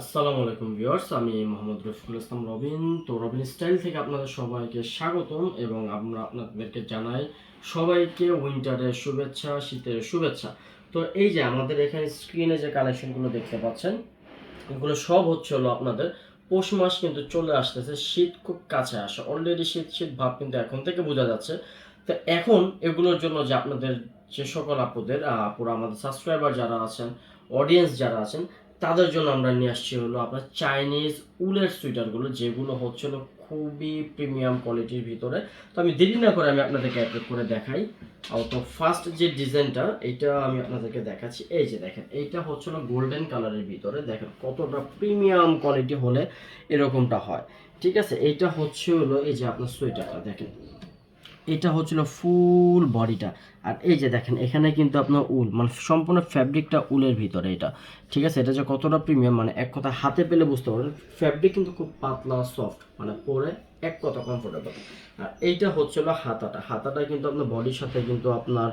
আসসালামু আলাইকুম ভিউয়ার্স আমি মোহাম্মদ রফিকুল ইসলাম রবিন। তো রবিন স্টাইল থেকে আপনাদের সবাইকে স্বাগতম এবং আমরা আপনাদেরকে জানাই সবাইকে উইন্টারের শুভেচ্ছা শীতের শুভেচ্ছা। তো এই যে আমাদের এখানে স্ক্রিনে যে কালেকশনগুলো দেখতে পাচ্ছেন এগুলো সব হচ্ছে হলো আপনাদের পৌষ মাস কিন্তু চলে আসতেছে শীত খুব কাছে আসে। অলরেডি শীত শীত ভাব কিন্তু এখন থেকে বোঝা যাচ্ছে। তো এখন এগুলোর জন্য যে আপনাদের যে সকল আপুদের আহ, পুরো আমাদের সাবস্ক্রাইবার যারা আছেন অডিয়েন্স যারা আছেন তাদের জন্য আমরা নিয়ে আসছি হলো আপনার চাইনিজ উলের সুইটারগুলো যেগুলো হচ্ছিল খুবই প্রিমিয়াম কোয়ালিটির ভিতরে। তো আমি দেরি না করে আমি আপনাদেরকে অ্যাপ্লোড করে দেখাই। তো ফার্স্ট যে ডিজাইনটা এটা আমি আপনাদেরকে দেখাচ্ছি। এই যে দেখেন, এইটা হচ্ছিল গোল্ডেন কালারের ভিতরে। দেখেন কতটা প্রিমিয়াম কোয়ালিটি হলে এরকমটা হয়। ঠিক আছে? এইটা হচ্ছে হলো এই যে আপনার সোয়েটারটা দেখেন। এটা হচ্ছিল ফুল বডিটা। আর এই যে দেখেন, এখানে কিন্তু আপনার উল মানে সম্পূর্ণ ফ্যাব্রিকটা উলের ভিতরে এটা। ঠিক আছে? এটা যে কতটা প্রিমিয়াম মানে এক কথা হাতে পেলে বুঝতে পারবেন, ফ্যাব্রিক কিন্তু খুব পাতলা সফট মানে পরে এক কথা কমফোর্টেবল আর এইটা হচ্ছিল হাতাটা। হাতাটা কিন্তু আপনার বডির সাথে কিন্তু আপনার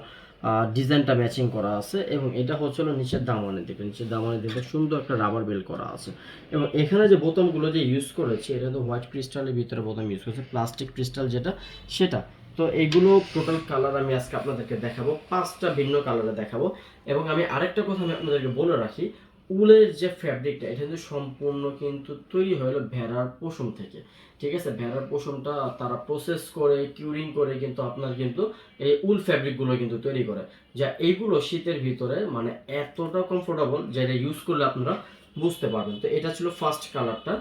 ডিজাইনটা ম্যাচিং করা আছে এবং এটা হচ্ছিল নিচের দামানের দিকে। নিচের দামানের দিকে সুন্দর একটা রাবার বেল করা আছে। এবং এখানে যে বোতামগুলো যে ইউজ করেছে, এটা তো হোয়াইট ক্রিস্টালের ভিতরে বোতাম ইউজ করেছে প্লাস্টিক ক্রিস্টাল যেটা, সেটা। তো এইগুলো টোটাল কালার আমি আজকে আপনাদেরকে দেখাবো, পাঁচটা ভিন্ন কালারে দেখাবো। এবং আমি আরেকটা কথা আমি আপনাদেরকে বলে রাখি, উলের যে ফ্যাব্রিকটা এটা কিন্তু সম্পূর্ণ কিন্তু তৈরি হলো ভেড়ার পশম থেকে। ঠিক আছে? ভেড়ার পশমটা তারা প্রসেস করে কিউরিং করে কিন্তু আপনার কিন্তু এই উল ফ্যাব্রিকগুলো কিন্তু তৈরি করে। যা এইগুলো শীতের ভিতরে মানে এতটা কমফোর্টেবল যেটা ইউজ করলে আপনারা বুঝতে পারবেন। তো এটা ছিল ফার্স্ট কালারটা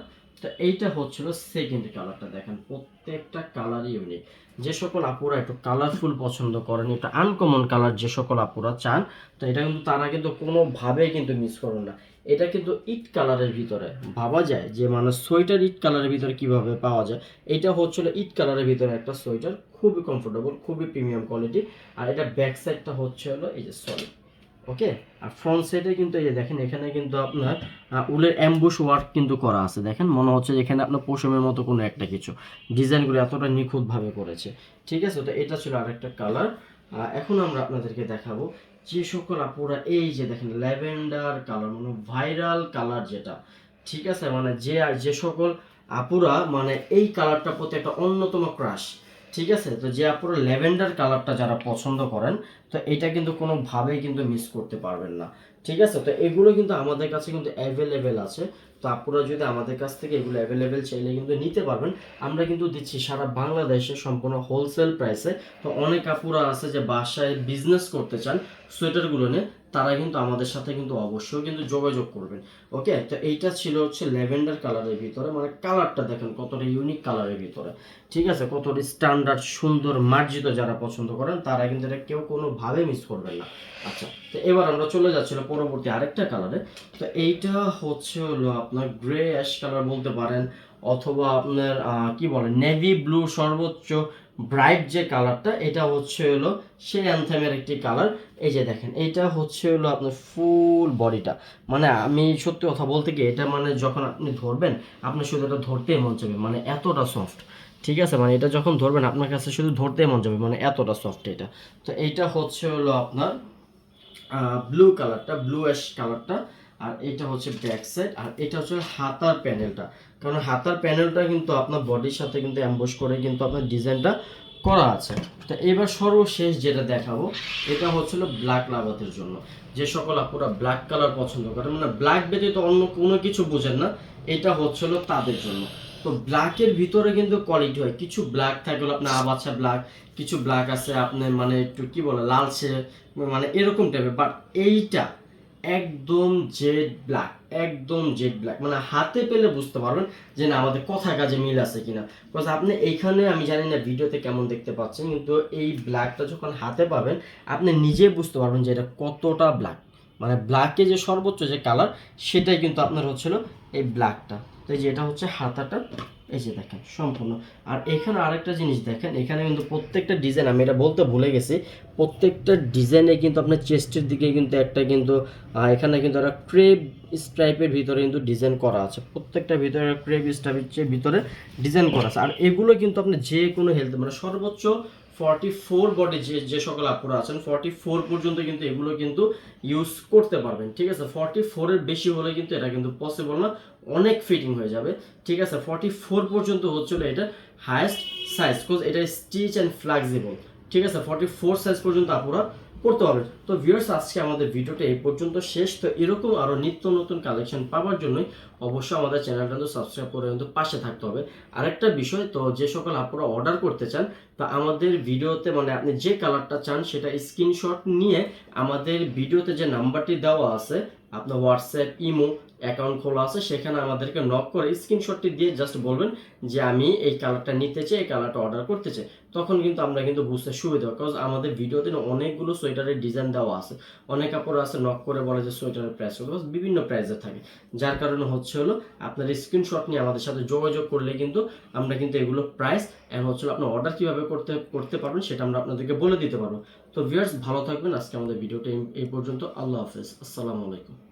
তো এইটা হচ্ছিল সেকেন্ড কালারটা দেখেন, প্রত্যেকটা কালারই ইউনিক যে সকল আপুরা একটু কালারফুল পছন্দ করেন, একটু আনকমন কালার যে সকল আপুরা চান, তো এটা কিন্তু তারা কিন্তু কোনোভাবেই কিন্তু মিস করুন না। এটা কিন্তু ইট কালারের ভিতরে ভাবা যায় যে মানে সোয়েটার ইট কালারের ভিতরে কীভাবে পাওয়া যায়। এটা হচ্ছিল ইট কালারের ভিতরে একটা সোয়েটার, খুবই কমফোর্টেবল খুবই প্রিমিয়াম কোয়ালিটি আর এটা ব্যাক সাইডটা হচ্ছে হলো এই যে সলিড ওকে? আর ফ্রন্ট সাইডে কিন্তু এই যে দেখেন, এখানে কিন্তু আপনার উলের অ্যাম্বুশ ওয়ার্ক কিন্তু করা আছে। দেখেন, মনে হচ্ছে যে এখানে আপনার পশমের মতো কোনো একটা কিছু। ডিজাইনগুলো এতটা নিখুঁতভাবে করেছে। ঠিক আছে? তো এটা ছিল আরেকটা কালার এখন আমরা আপনাদেরকে দেখাবো যে সকল আপুরা এই যে দেখেন, ল্যাভেন্ডার কালার মানে ভাইরাল কালার যেটা। ঠিক আছে? মানে যে যে সকল আপুরা মানে এই কালারটা প্রতি একটা অন্যতম ক্রাশ ঠিক আছে? তো যে আপনারা ল্যাভেন্ডার কালারটা যারা পছন্দ করেন, তো এটা কিন্তু কোনোভাবেই কিন্তু মিস করতে পারবেন না। ঠিক আছে? তো এগুলো কিন্তু আমাদের কাছে কিন্তু অ্যাভেলেবেল আছে। তো আপনারা যদি আমাদের কাছ থেকে এগুলো অ্যাভেলেবেল চাইলে কিন্তু নিতে পারবেন। আমরা কিন্তু দিচ্ছি সারা বাংলাদেশে সম্পূর্ণ হোলসেল প্রাইসে তো অনেক আপুরা আছে যে বাসায় বিজনেস করতে চান, সোয়েটারগুলো নিয়ে, তারা কিন্তু আমাদের সাথে কিন্তু অবশ্যই কিন্তু যোগাযোগ করবেন। ওকে তো এইটা ছিল হচ্ছে ল্যাভেন্ডার কালারের ভিতরে। মানে কালারটা দেখেন কতটা ইউনিক কালারের ভিতরে। ঠিক আছে? কতটা স্ট্যান্ডার্ড সুন্দর, মার্জিত যারা পছন্দ করেন, তারা কিন্তু এটা কেউ কোনোভাবে মিস করবেন না। আচ্ছা তো এবার আমরা চলে যাচ্ছিলাম পরবর্তী আরেকটা কালারে তো এইটা হচ্ছে হলো আপনার গ্রে অ্যাশ কালার বলতে পারেন অথবা আপনার কি বলে, নেভি ব্লু সর্বোচ্চ ব্রাইট যে কালারটা, এটা হচ্ছে হলো সে অ্যান্থেমের একটি কালার। এই যে দেখেন এটা হচ্ছে হলো আপনার ফুল বডিটা। মানে আমি সত্যি কথা বলতে কি, এটা মানে যখন আপনি ধরবেন, আপনার শুধু এটা ধরতেই মন চাইবে মানে এতটা সফট ঠিক আছে? মানে এটা যখন ধরবেন, আপনার কাছে শুধু ধরতেই মন যাবে মানে এতটা সফট এটা। তো এইটা হচ্ছে হলো আপনার ব্লু কালারটা ব্লু অ্যাশ কালারটা। আর এটা হচ্ছে ব্যাক সাইড আর এটা হচ্ছে হাতার প্যানেলটা কারণ হাতার প্যানেলটা কিন্তু আপনার বডির সাথে কিন্তু অ্যাম্বোস করে কিন্তু আপনার ডিজাইনটা করা আছে। তো এবার সর্বশেষ যেটা দেখাবো, এটা হচ্ছিল ব্ল্যাক লাভাতের জন্য। যে সকল আপুরা ব্ল্যাক কালার পছন্দ করে মানে ব্ল্যাক ব্যতীত অন্য কোনো কিছু বোঝেন না, এটা হচ্ছিল তাদের জন্য। তো ব্ল্যাকের ভিতরে কিন্তু কোয়ালিটি হয়। কিছু ব্ল্যাক থাকে, হলো আপনার আবাছা ব্ল্যাক কিছু ব্ল্যাক আছে, আপনার মানে একটু কি বলে, লালচে মানে এরকম টাইপের বাট এইটা একদম জেড ব্ল্যাক একদম জেড ব্ল্যাক মানে হাতে পেলে বুঝতে পারবেন যে না, আমাদের কথা কাজে মিল আছে কিনা। বিকজ আপনি এইখানে, আমি জানি না ভিডিওতে কেমন দেখতে পাচ্ছেন, কিন্তু এই ব্ল্যাকটা যখন হাতে পাবেন, আপনি নিজে বুঝতে পারবেন যে এটা কতটা ব্ল্যাক মানে ব্ল্যাকে যে সর্বোচ্চ যে কালার সেটাই কিন্তু আপনার হচ্ছিল এই ব্ল্যাকটা তো এই যে এটা হচ্ছে হাতাটা, এই যে দেখেন, সম্পূর্ণ। আর এখানে আরেকটা জিনিস দেখেন, এখানে কিন্তু প্রত্যেকটা ডিজাইন আমি এটা বলতে ভুলে গেছি, প্রত্যেকটা ডিজাইনে কিন্তু আপনার চেস্টের দিকে কিন্তু একটা কিন্তু এখানে কিন্তু একটা ক্রেপ স্ট্রাইপের ভিতরে কিন্তু ডিজাইন করা আছে। প্রত্যেকটা ভিতরে ক্রেপ স্ট্রাইপের ভিতরে ডিজাইন করা আছে। আর এগুলো কিন্তু আপনি যে কোনো হেলথ মানে সর্বোচ্চ ফর্টি ফোর বডি যে যে সকল আপুরা আছেন ফর্টি ফোর পর্যন্ত কিন্তু এগুলো কিন্তু ইউজ করতে পারবেন, ঠিক আছে? ফর্টি ফোরের বেশি হলে কিন্তু এটা কিন্তু পসিবল না, অনেক ফিটিং হয়ে যাবে, ঠিক আছে? ফর্টি ফোর পর্যন্ত হচ্ছিল এটা হায়েস্ট সাইজ কোজ এটা স্টিচ অ্যান্ড ফ্লেক্সিবল ঠিক আছে? ফর্টি ফোর সাইজ পর্যন্ত আপুরা করতে পারবেন তো ভিউয়ার্স আজকে আমাদের ভিডিওটা এই পর্যন্ত শেষ। তো এরকম আরও নিত্য নতুন কালেকশন পাওয়ার জন্যই অবশ্যই আমাদের চ্যানেলটা কিন্তু সাবস্ক্রাইব করে কিন্তু পাশে থাকতে হবে। আরেকটা বিষয়, তো যে সকল আপুরা অর্ডার করতে চান তা আমাদের ভিডিওতে মানে আপনি যে কালারটা চান সেটা স্ক্রিনশট নিয়ে আমাদের ভিডিওতে যে নাম্বারটি দেওয়া আছে, আপনার হোয়াটসঅ্যাপ ইমো অ্যাকাউন্ট খোলা আছে, সেখানে আমাদেরকে নক করে স্ক্রিনশটটি দিয়ে জাস্ট বলবেন যে আমি এই কালারটা নিতে চাই, এই কালারটা অর্ডার করতে চাই। তখন কিন্তু আমরা কিন্তু বুঝতে সুবিধা কারণ আমাদের ভিডিওতে অনেকগুলো সোয়েটারের ডিজাইন দেওয়া আছে। অনেক কাপড় আছে নক করে বলে যে সোয়েটারের প্রাইস হলো বিভিন্ন প্রাইসে থাকে। যার কারণে হচ্ছে হলো আপনার স্ক্রিনশট নিয়ে আমাদের সাথে যোগাযোগ করলে কিন্তু আমরা কিন্তু এগুলো প্রাইস অ্যান্ড হচ্ছে আপনার অর্ডার কীভাবে করতে করতে পারবেন, সেটা আমরা আপনাদেরকে বলে দিতে পারব। তো ভিউয়ার্স ভালো থাকবেন। আজকে আমাদের ভিডিওটা এই- পর্যন্ত। আল্লাহ হাফেজ। আসসালামু আলাইকুম।